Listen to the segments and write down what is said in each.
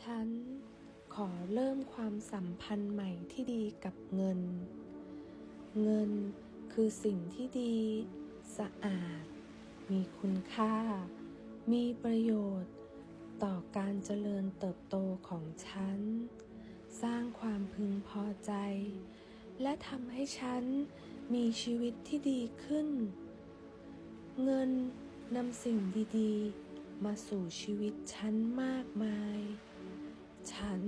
ฉันขอเริ่มความสัมพันธ์ใหม่ที่ดีกับเงิน เงินคือสิ่งที่ดี สะอาด มีคุณค่า มีประโยชน์ ต่อการเจริญเติบโตของฉัน สร้างความพึงพอใจ และทำให้ฉันมีชีวิตที่ดีขึ้น เงินนำสิ่งดี ๆ มาสู่ชีวิตฉันมากมาย ฉัน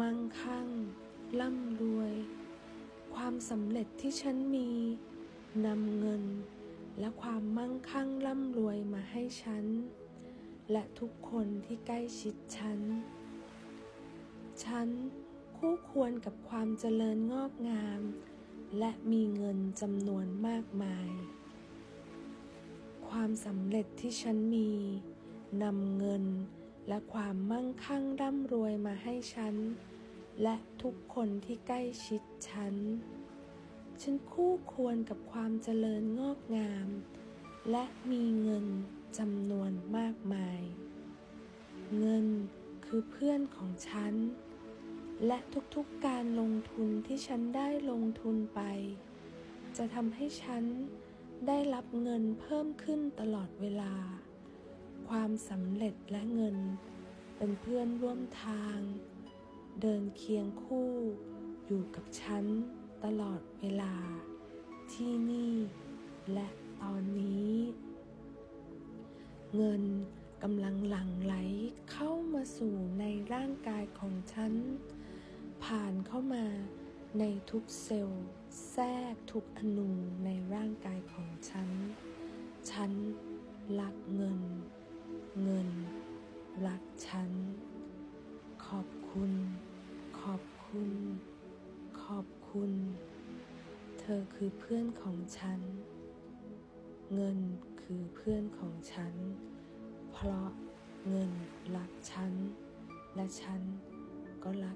มั่งคั่ง ร่ำรวย ความสำเร็จที่ฉันมีนำเงิน และความมั่งคั่งร่ำรวยมาให้ฉัน และทุกคนที่ใกล้ชิดฉัน ฉันคู่ควรกับความเจริญงอกงาม และมีเงินจำนวนมากมาย ความสำเร็จที่ฉันมีนำเงิน และความมั่งคั่งร่ำรวยมาให้ฉัน และทุกคนที่ใกล้ชิดฉัน ฉันคู่ควรกับความเจริญงอกงาม และมีเงินจำนวนมากมาย เงินคือเพื่อนของฉัน และทุกๆการลงทุนที่ฉันได้ลงทุนไป จะทำให้ฉันได้รับเงินเพิ่มขึ้นตลอดเวลา ความสำเร็จและเงิน เป็นเพื่อนร่วมทาง เดินเคียงคู่ อยู่กับฉันตลอดเวลา ที่นี่ และตอนนี้ เงินกำลังหลั่งไหลเข้ามาสู่ในร่างกายของฉัน ผ่านเข้ามาในทุกเซลล์แทรกทุกอนูในร่างกายของฉัน ฉันรักเงิน เงิน รักฉัน ขอบคุณ ขอบคุณ ขอบคุณ เธอคือเพื่อนของฉัน เงินคือเพื่อนของฉัน เพราะเงินรักฉัน และฉันก็รัก